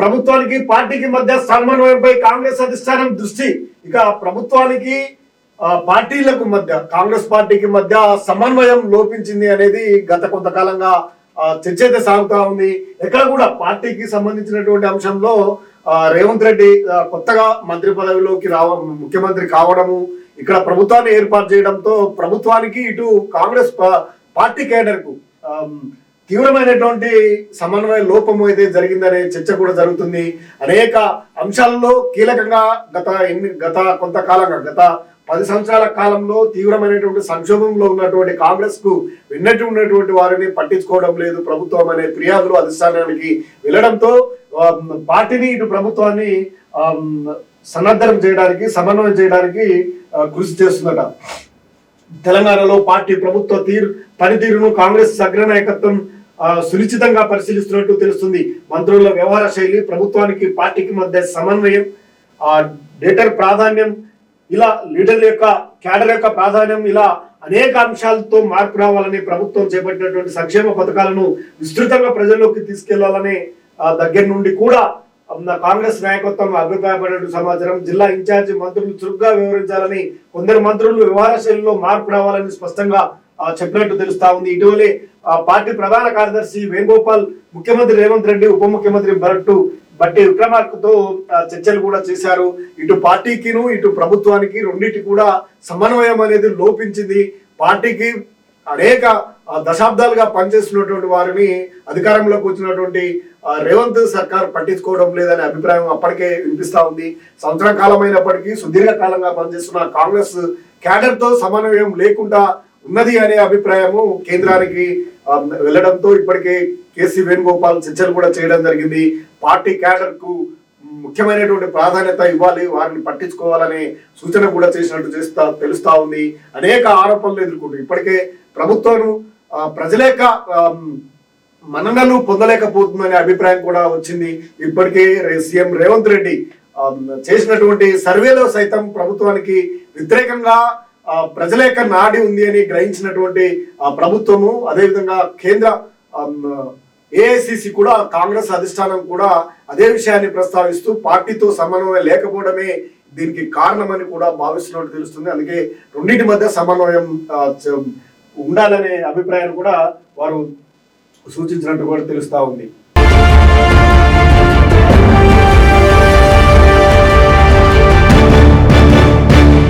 ప్రభుత్వానికి పార్టీకి మధ్య సమన్వయంపై కాంగ్రెస్ అధిష్టానం దృష్టి. ఇక ప్రభుత్వానికి పార్టీలకు మధ్య కాంగ్రెస్ పార్టీకి మధ్య సమన్వయం లోపించింది అనేది గత కొంతకాలంగా చర్చ అయితే సాగుతా ఉంది. ఎక్కడ కూడా పార్టీకి సంబంధించినటువంటి అంశంలో రేవంత్ రెడ్డి కొత్తగా మంత్రి పదవిలోకి రావ ముఖ్యమంత్రి కావడము ఇక్కడ ప్రభుత్వాన్ని ఏర్పాటు చేయడంతో ప్రభుత్వానికి ఇటు కాంగ్రెస్ పార్టీ కేడర్కు తీవ్రమైనటువంటి సమన్వయ లోపము అయితే జరిగిందనే చర్చ కూడా జరుగుతుంది. అనేక అంశాలలో కీలకంగా గత ఎన్ని గత కొంతకాలంగా గత పది సంవత్సరాల కాలంలో తీవ్రమైనటువంటి సంక్షోభంలో ఉన్నటువంటి కాంగ్రెస్కు విన్నట్టు ఉన్నటువంటి వారిని పట్టించుకోవడం లేదు. ప్రభుత్వం అనే ఫిర్యాదులు అధిష్టానానికి వెళ్ళడంతో పార్టీని ఇటు ప్రభుత్వాన్ని ఆ, సన్నద్ధం చేయడానికి సమన్వయం చేయడానికి కృషి చేస్తుందట. తెలంగాణలో పార్టీ ప్రభుత్వ తీరు పనితీరును కాంగ్రెస్ అగ్రనాయకత్వం సునిశ్చితంగా పరిశీలిస్తున్నట్టు తెలుస్తుంది. మంత్రుల వ్యవహార శైలి ప్రభుత్వానికి పార్టీకి మధ్య సమన్వయం ఆ డేటర్ ప్రాధాన్యం ఇలా లీడర్ యొక్క క్యాడర్ యొక్క ప్రాధాన్యం ఇలా అనేక అంశాలతో మార్పు రావాలని ప్రభుత్వం చేపట్టినటువంటి సంక్షేమ పథకాలను విస్తృతంగా ప్రజల్లోకి తీసుకెళ్ళాలనే దగ్గర నుండి కూడా కాంగ్రెస్ నాయకత్వం అభిప్రాయపడినట్టు సమాచారం జిల్లా ఇన్ఛార్జి మంత్రులు చురుగ్గా వివరించాలని కొందరు మంత్రులు వ్యవహార శైలిలో మార్పు రావాలని స్పష్టంగా చెప్పినట్టు తెలుస్తా ఉంది. ఇటీవలే ఆ, పార్టీ ప్రధాన కార్యదర్శి వేణుగోపాల్ ముఖ్యమంత్రి రేవంత్ రెడ్డి ఉప ముఖ్యమంత్రి భరట్టు బట్టి విక్రమార్కతో చర్చలు కూడా చేశారు. ఇటు పార్టీకిను ఇటు ప్రభుత్వానికి రెండింటి కూడా సమన్వయం అనేది లోపించింది. పార్టీకి అనేక దశాబ్దాలుగా పనిచేస్తున్నటువంటి వారిని అధికారంలోకి వచ్చినటువంటి రేవంత్ సర్కార్ పట్టించుకోవడం లేదనే అభిప్రాయం అప్పటికే వినిపిస్తా ఉంది. సంవత్సరం కాలం అయినప్పటికీ పనిచేస్తున్న కాంగ్రెస్ క్యాడర్తో సమన్వయం లేకుండా ఉన్నది అనే అభిప్రాయము కేంద్రానికి వెళ్ళడంతో ఇప్పటికే కేసీ వేణుగోపాల్ చర్చలు కూడా చేయడం జరిగింది. పార్టీ క్యాడర్కు ముఖ్యమైనటువంటి ప్రాధాన్యత ఇవ్వాలి వారిని పట్టించుకోవాలనే సూచన కూడా చేసినట్టు చేస్తా తెలుస్తా ఉంది. అనేక ఆరోపణలు ఎదుర్కొంటూ ఇప్పటికే ప్రభుత్వం ప్రజలేక మన్ననలు పొందలేకపోతుందనే అభిప్రాయం కూడా వచ్చింది. ఇప్పటికే సీఎం రేవంత్ రెడ్డి చేసినటువంటి సర్వేలో సైతం ప్రభుత్వానికి వ్యతిరేకంగా ప్రజలేక ప్రజల యొక్క నాడి ఉంది అని గ్రహించినటువంటి ప్రభుత్వము అదేవిధంగా కేంద్ర ఏఐసిసి కూడా కాంగ్రెస్ అధిష్టానం కూడా అదే విషయాన్ని ప్రస్తావిస్తూ పార్టీతో సమన్వయం లేకపోవడమే దీనికి కారణమని కూడా భావిస్తున్నట్టు తెలుస్తుంది. అందుకే రెండింటి మధ్య సమన్వయం ఉండాలనే అభిప్రాయాన్ని కూడా వారు సూచించినట్టు కూడా తెలుస్తూ ఉంది.